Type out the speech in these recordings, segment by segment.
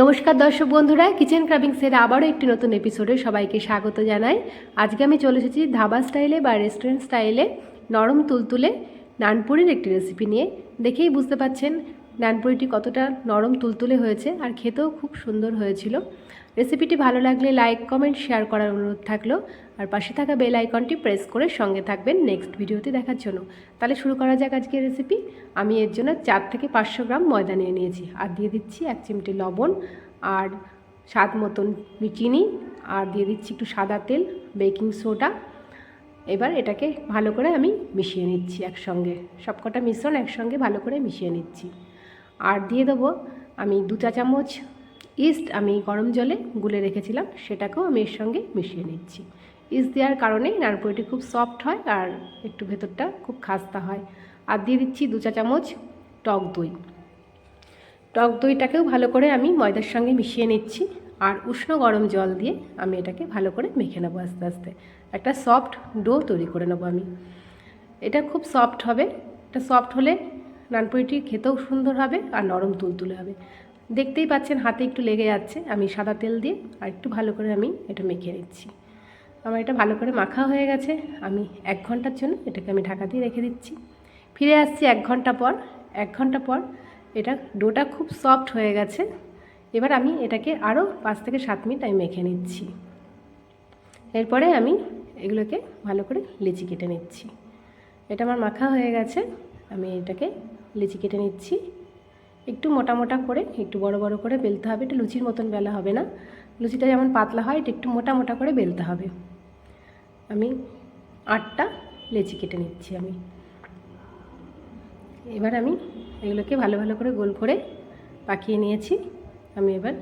নমস্কার দর্শক বন্ধুরা কিচেন ক্রাবিংসের আবারও একটি নতুন এপিসোডে সবাইকে স্বাগত জানাই। আজকে আমি চলে এসেছি ধাবা স্টাইলে বা রেস্টুরেন্ট স্টাইলে নরম তুলতুলে নানপুরির একটি রেসিপি নিয়ে। দেখেই বুঝতে পাচ্ছেন নানপুরিটি কতটা নরম তুলতুলে হয়েছে আর খেতেও খুব সুন্দর হয়েছিল। রেসিপিটি ভালো লাগলে লাইক কমেন্ট শেয়ার করার অনুরোধ থাকল। আর পাশে থাকা বেল আইকনটি প্রেস করে সঙ্গে থাকবেন নেক্সট ভিডিওতে দেখার জন্য। তাহলে শুরু করা যাক আজকের রেসিপি আমি এর জন্য চার থেকে পাঁচশো গ্রাম ময়দা নিয়ে নিয়েছি। আর দিয়ে দিচ্ছি এক চিমটি লবণ আর স্বাদ মতন চিনি। আর দিয়ে দিচ্ছি একটু সাদা তেল বেকিং সোডা এবার এটাকে ভালো করে আমি মিশিয়ে নিচ্ছি একসঙ্গে। সবকটা মিশ্রণ একসঙ্গে ভালো করে মিশিয়ে নিচ্ছি। আর দিয়ে দেবো আমি দু চা চামচ ইস্ট আমি গরম জলে গুলে রেখেছিলাম। সেটাকেও আমি এর সঙ্গে মিশিয়ে নিচ্ছি। ইস্ট দেওয়ার কারণে নারকোলটি খুব সফট হয় আর একটু ভেতরটা খুব খাস্তা হয়। আর দিয়ে দিচ্ছি দু চা চামচ টক দই। টক দইটাকেও ভালো করে আমি ময়দার সঙ্গে মিশিয়ে নিচ্ছি আর উষ্ণ গরম জল দিয়ে আমি এটাকে ভালো করে মেখে নেব আস্তে আস্তে। একটা সফট ডো তৈরি করে নেব আমি। এটা খুব সফট হবে। এটা সফট হলে নানপুরিটি খেতেও সুন্দর হবে আর নরম তুলতুলে হবে। দেখতেই পাচ্ছেন হাতে একটু লেগে যাচ্ছে। আমি সাদা তেল দিয়ে আর একটু ভালো করে আমি এটা মেখে নিচ্ছি। আমার এটা ভালো করে মাখা হয়ে গেছে। আমি এক ঘণ্টার জন্য এটাকে আমি ঢাকা দিয়ে রেখে দিচ্ছি। ফিরে আসছি এক ঘণ্টা পর। এক ঘণ্টা পর এটা ডোটা খুব সফট হয়ে গেছে। এবার আমি এটাকে আরও পাঁচ থেকে সাত মিনিট আমি মেখে নিচ্ছি। এরপরে আমি এগুলোকে ভালো করে লিচি কেটে নিচ্ছি। এটা আমার মাখা হয়ে গেছে। আমি এটাকে লিচি কেটে নিচ্ছি। একটু মোটা মোটা করে, একটু বড় বড় করে বেলতে হবে। এটা লুচির মতন বেলা হবে না। লুচিটা যেমন পাতলা হয়, এটা একটু মোটা মোটা করে বেলতে হবে। আমি আটটা লেচি কেটে নিচ্ছি আমি। এবার আমি এগুলোকে ভালো ভালো করে গোল করে পাকিয়ে নিয়েছি। আমি এবার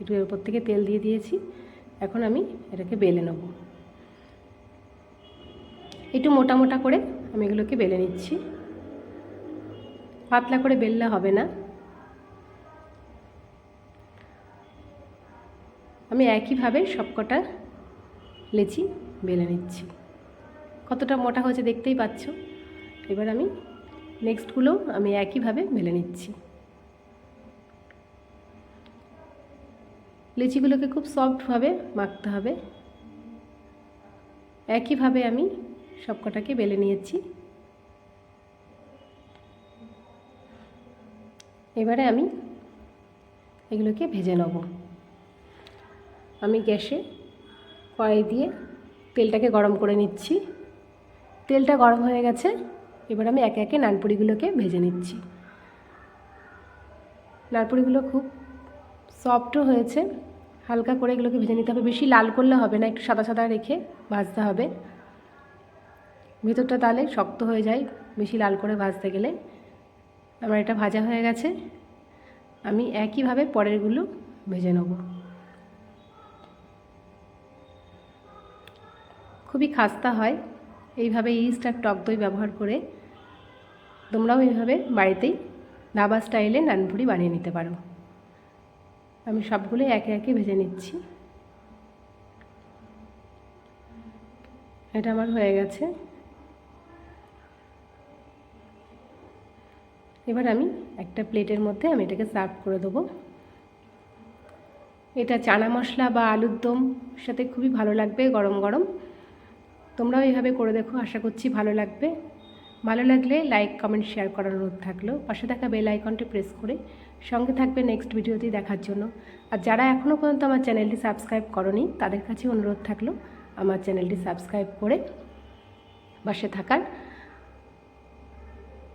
একটু উপর থেকে তেল দিয়ে দিয়েছি। এখন আমি এটাকে বেলে নেব। একটু মোটা মোটা করে আমি এগুলোকে বেলে নিচ্ছি। পাতলা করে বেললে হবে না। আমি একইভাবে সবকটা লেচি বেলে নিচ্ছি। কতটা মোটা হয়েছে দেখতেই পাচ্ছ? এবার আমি নেক্সটগুলো আমি একইভাবে বেলে নিচ্ছি। লিচিগুলোকে খুব সফটভাবে মাখতে হবে। একইভাবে আমি সবকটাকে বেলে নিয়েছি। এবারে আমি এগুলোকে ভেজে নেব। আমি গ্যাসে কড়াই দিয়ে তেলটাকে গরম করে নিচ্ছি। তেলটা গরম হয়ে গেছে, এবার আমি একে একে নানপুরিগুলোকে ভেজে নিচ্ছি। নানপুরিগুলো খুব সফটও হয়েছে, হালকা করে এগুলোকে ভেজে নিতে হবে। বেশি লাল করলে হবে না, একটু সাদা সাদা রেখে ভাজতে হবে। ভিতরটা তাহলে শক্ত হয়ে যায়, বেশি লাল করে ভাজতে গেলে। আমার এটা ভাজা হয়ে গেছে, আমি একইভাবে পরেরগুলো ভেজে নেব। খুবই খাস্তা হয়। এইভাবে ইস্ট আর টক দই ব্যবহার করে তোমরাও এইভাবে বাড়িতেই ধাবা স্টাইলে নানপুরি বানিয়ে নিতে পারো। আমি সবগুলো একে একে ভেজে নিচ্ছি। এটা আমার হয়ে গেছে। এবার আমি একটা প্লেটের মধ্যে আমি এটাকে সার্ভ করে দেবো। এটা চানা মশলা বা আলুর দম, সাথে খুবই ভালো লাগবে গরম গরম। তোমরাও এইভাবে করে দেখো, আশা করছি ভালো লাগবে। ভালো লাগলে লাইক কমেন্ট শেয়ার করার অনুরোধ থাকল। পাশে থাকা বেল আইকনটি প্রেস করে সঙ্গে থাকবে নেক্সট ভিডিওটি দেখার জন্য। আর যারা এখনও পর্যন্ত আমার চ্যানেলটি সাবস্ক্রাইব করনি, তাদের কাছে অনুরোধ থাকল আমার চ্যানেলটি সাবস্ক্রাইব করে পাশে থাকার।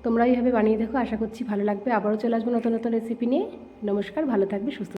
তোমরা এইভাবে বানিয়ে দেখো, আশা করছি ভালো লাগবে। আবারও চলে আসব নতুন নতুন রেসিপি নিয়ে। নমস্কার, ভালো থাকবে, সুস্থ